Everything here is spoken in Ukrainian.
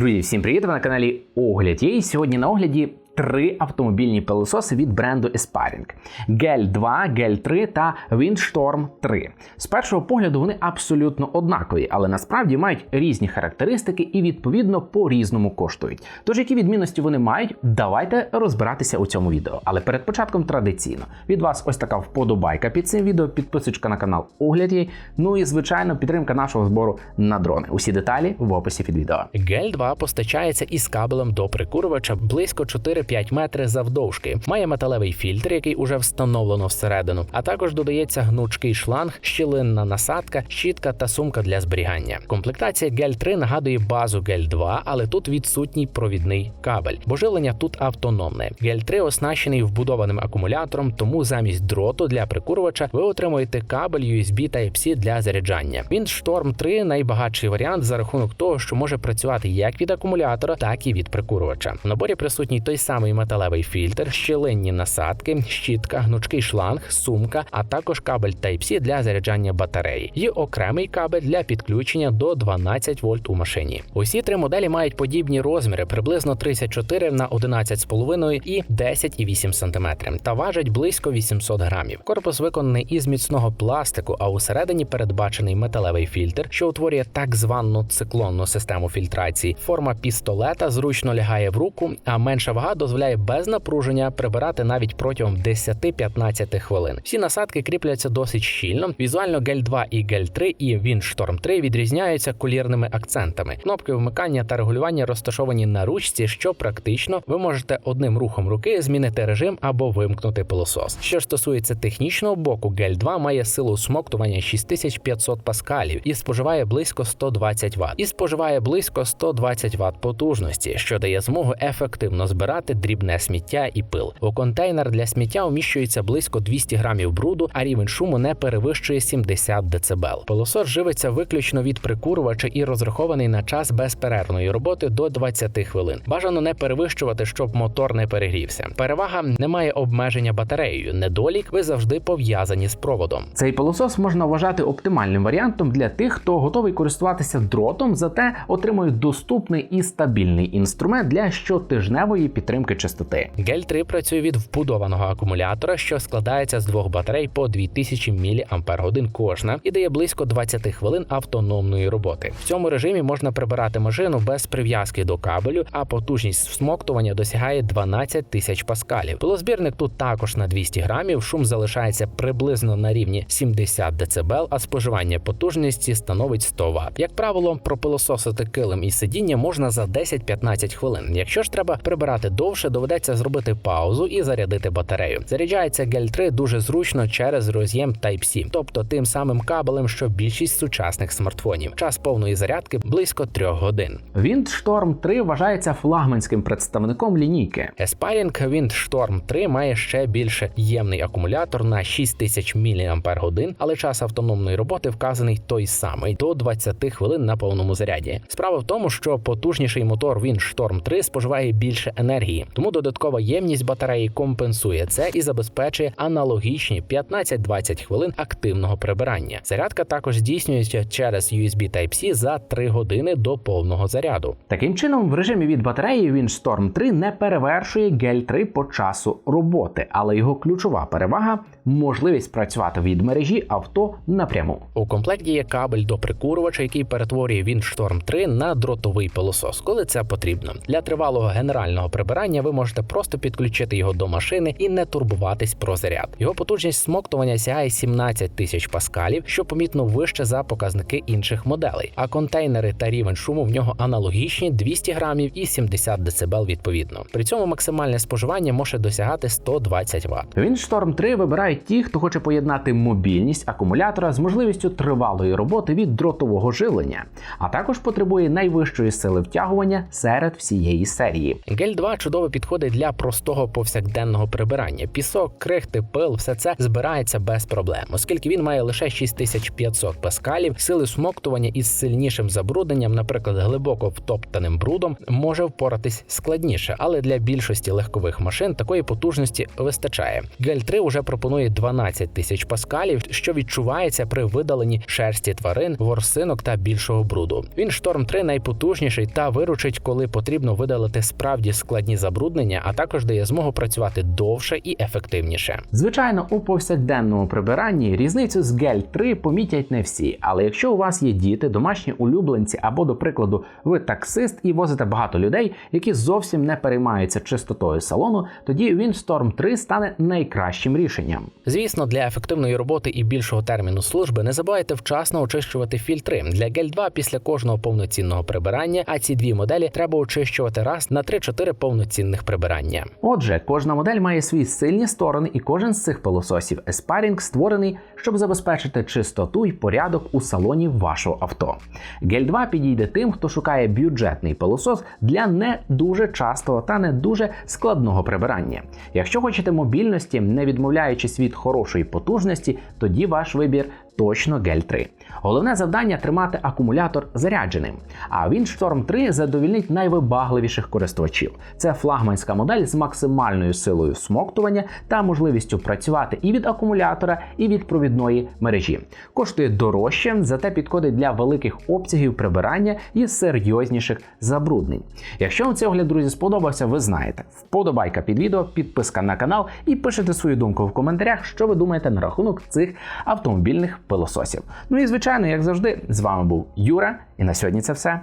Друзі, всім привіт! Ви на каналі Огляд. Я і сьогодні на огляді три автомобільні пилососи від бренду Esparing. Gel 2, Gel 3 та Windstorm 3. З першого погляду вони абсолютно однакові, але насправді мають різні характеристики і відповідно по-різному коштують. Тож, які відмінності вони мають, давайте розбиратися у цьому відео. Але перед початком традиційно від вас ось така вподобайка під цим відео, підписочка на канал Огляд. Є, Ну і звичайно підтримка нашого збору на дрони. Усі деталі в описі під відео. Гель 2 постачається із кабелем до прикурювача близько 4-5 метри завдовжки. Має металевий фільтр, який уже встановлено всередину, а також додається гнучкий шланг, щілинна насадка, щітка та сумка для зберігання. Комплектація Гель 3 нагадує базу Гель 2, але тут відсутній провідний кабель, бо живлення тут автономне. Гель 3 оснащений вбудованим акумулятором, тому замість дроту для прикурювача ви отримуєте кабель USB Type-C для заряджання. Він Storm 3 найбагатший варіант за рахунок того, що може працювати як від акумулятора, так і від прикурювача. В наборі присутній той самий металевий фільтр, щілинні насадки, щітка, гнучкий шланг, сумка, а також кабель Type-C для заряджання батареї. Є окремий кабель для підключення до 12 вольт у машині. Усі три моделі мають подібні розміри, приблизно 34 на 11,5 і 10,8 см, та важать близько 800 грамів. Корпус виконаний із міцного пластику, а усередині передбачений металевий фільтр, що утворює так звану циклонну систему фільтрації. Форма пістолета зручно лягає в руку, а менша вага дозволяє без напруження прибирати навіть протягом 10-15 хвилин. Всі насадки кріпляться досить щільно. Візуально Гель 2 і Гель 3 і Windstorm 3 відрізняються колірними акцентами. Кнопки вмикання та регулювання розташовані на ручці, що практично ви можете одним рухом руки змінити режим або вимкнути пилосос. Що стосується технічного боку, Гель 2 має силу смоктування 6500 паскалів і споживає близько 120 Вт. І споживає близько 120 Вт потужності, що дає змогу ефективно збирати дрібне сміття і пил. У контейнер для сміття вміщується близько 200 грамів бруду, а рівень шуму не перевищує 70 дБ. Пилосос живиться виключно від прикурювача і розрахований на час безперервної роботи до 20 хвилин. Бажано не перевищувати, щоб мотор не перегрівся. Перевага немає обмеження батареєю. Недолік ви завжди пов'язані з проводом. Цей пилосос можна вважати оптимальним варіантом для тих, хто готовий користуватися дротом, зате отримує доступний і стабільний інструмент для щотижневої підтримки частоти. Гель 3 працює від вбудованого акумулятора, що складається з двох батарей по 2000 мАч кожна і дає близько 20 хвилин автономної роботи. В цьому режимі можна прибирати машину без прив'язки до кабелю, а потужність всмоктування досягає 12 тисяч паскалів. Пилозбірник тут також на 200 грамів. Шум залишається приблизно на рівні 70 дБ, а споживання потужності становить 100 Вт. Як правило, пропилососити килим і сидіння можна за 10-15 хвилин. Якщо ж треба прибирати довше, доведеться зробити паузу і зарядити батарею. Заряджається гель 3 дуже зручно через роз'єм Type-C, тобто тим самим кабелем, що більшість сучасних смартфонів. Час повної зарядки близько 3 годин. Windstorm 3 вважається флагманським представником лінійки. Aspiring Windstorm 3 має ще більше ємний акумулятор на 6000 мАч, але час автономної роботи вказаний той самий до 20 хвилин на повному заряді. Справа в тому, що потужніший мотор Windstorm 3 споживає більше енергії, тому додаткова ємність батареї компенсує це і забезпечує аналогічні 15-20 хвилин активного прибирання. Зарядка також здійснюється через USB Type-C за 3 години до повного заряду. Таким чином, в режимі від батареї Windstorm 3 не перевершує Gel 3 по часу роботи, але його ключова перевага можливість працювати від мережі авто напряму. У комплекті є кабель до прикурювача, який перетворює Windstorm 3 на дротовий пилосос, коли це потрібно. Для тривалого генерального прибирання ви можете просто підключити його до машини і не турбуватись про заряд. Його потужність смоктування сягає 17 тисяч паскалів, що помітно вище за показники інших моделей. А контейнери та рівень шуму в нього аналогічні 200 грамів і 70 дБ відповідно. При цьому максимальне споживання може досягати 120 Вт. Windstorm 3 вибирають ті, хто хоче поєднати мобільність акумулятора з можливістю тривалої роботи від дротового живлення, а також потребує найвищої сили втягування серед всієї серії. Гель 2 чудово чудово підходить для простого повсякденного прибирання. Пісок, крихти, пил, все це збирається без проблем, оскільки він має лише 6500 паскалів, сили смоктування із сильнішим забрудненням, наприклад, глибоко втоптаним брудом, може впоратись складніше, але для більшості легкових машин такої потужності вистачає. Гель 3 вже пропонує 12 тисяч паскалів, що відчувається при видаленні шерсті тварин, ворсинок та більшого бруду. Він шторм 3 найпотужніший та виручить, коли потрібно видалити справді складні забруднення, а також дає змогу працювати довше і ефективніше. Звичайно, у повсякденному прибиранні різницю з гель 3 помітять не всі. Але якщо у вас є діти, домашні улюбленці або, до прикладу, ви таксист і возите багато людей, які зовсім не переймаються чистотою салону, тоді Windstorm 3 стане найкращим рішенням. Звісно, для ефективної роботи і більшого терміну служби не забувайте вчасно очищувати фільтри. Для гель 2 після кожного повноцінного прибирання, а ці дві моделі треба очищувати раз на 3-4 повноцінних прибирання. Отже, кожна модель має свої сильні сторони, і кожен з цих пилососів Esparing створений, щоб забезпечити чистоту і порядок у салоні вашого авто. Гель 2 підійде тим, хто шукає бюджетний пилосос для не дуже частого та не дуже складного прибирання. Якщо хочете мобільності, не відмовляючись від хорошої потужності, тоді ваш вибір точно гель 3. Головне завдання тримати акумулятор зарядженим. А Windstorm 3 задовільнить найвибагливіших користувачів. Це флагманська модель з максимальною силою смоктування та можливістю працювати і від акумулятора, і від провідної мережі. Коштує дорожче, зате підходить для великих обсягів прибирання і серйозніших забруднень. Якщо вам цей огляд, друзі, сподобався, ви знаєте. Вподобайка під відео, підписка на канал і пишете свою думку в коментарях, що ви думаєте на рахунок цих автомобільних пилососів. Ну і звичайно, як завжди, з вами був Юра, і на сьогодні це все.